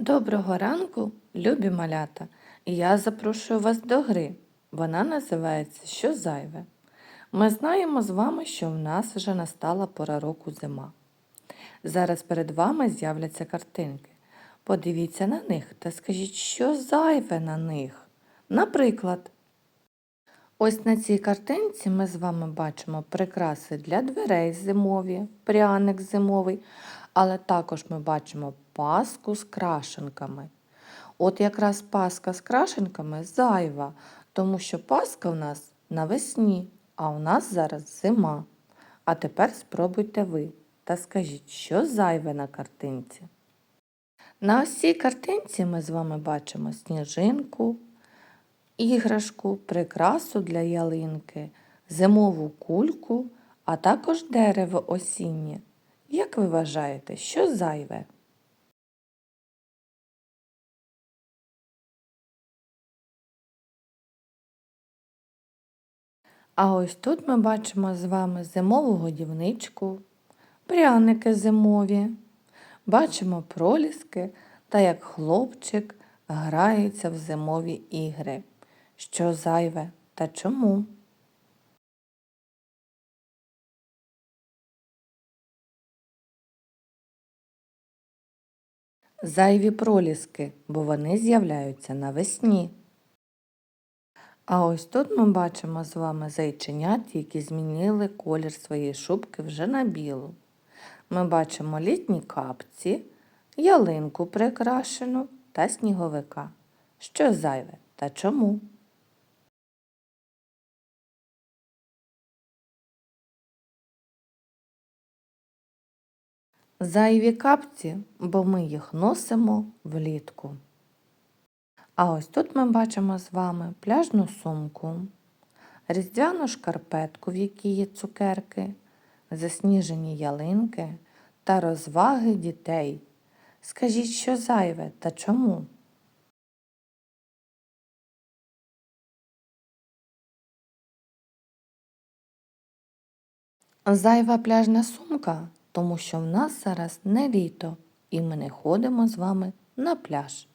Доброго ранку, любі малята! Я запрошую вас до гри. Вона називається Що зайве. Ми знаємо з вами, що в нас вже настала пора року зима. Зараз перед вами з'являться картинки. Подивіться на них та скажіть, що зайве на них. Наприклад, ось на цій картинці ми з вами бачимо прикраси для дверей зимові, пряник зимовий, але також ми бачимо паску з крашенками. От якраз паска з крашенками зайва, тому що паска в нас навесні, а у нас зараз зима. А тепер спробуйте ви та скажіть, що зайве на картинці. На цій картинці ми з вами бачимо сніжинку, іграшку, прикрасу для ялинки, зимову кульку, а також дерево осіннє. Як ви вважаєте, що зайве? А ось тут ми бачимо з вами зимову годівничку, пряники зимові, бачимо проліски та як хлопчик грається в зимові ігри. Що зайве та чому? Зайві проліски, бо вони з'являються навесні. А ось тут ми бачимо з вами зайченят, які змінили колір своєї шубки вже на білу. Ми бачимо літні капці, ялинку прикрашену та сніговика. Що зайве та чому? Зайві капці, бо ми їх носимо влітку. А ось тут ми бачимо з вами пляжну сумку, різдвяну шкарпетку, в якій є цукерки, засніжені ялинки та розваги дітей. Скажіть, що зайве та чому? Зайва пляжна сумка, тому що в нас зараз не літо, і ми не ходимо з вами на пляж.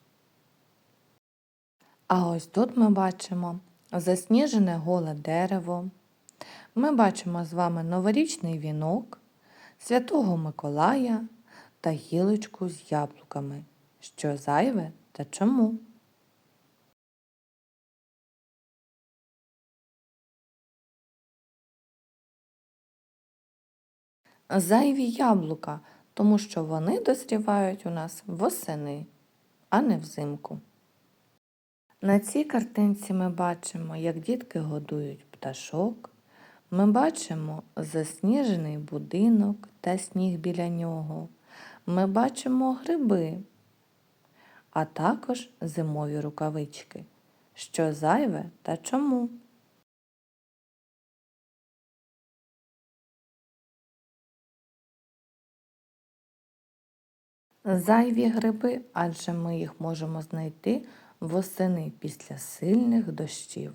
А ось тут ми бачимо засніжене голе дерево. Ми бачимо з вами новорічний вінок, Святого Миколая та гілочку з яблуками. Що зайве та чому? Зайві яблука, тому що вони дозрівають у нас восени, а не взимку. На цій картинці ми бачимо, як дітки годують пташок. Ми бачимо засніжений будинок та сніг біля нього. Ми бачимо гриби, а також зимові рукавички. Що зайве та чому? Зайві гриби, адже ми їх можемо знайти восени після сильних дощів.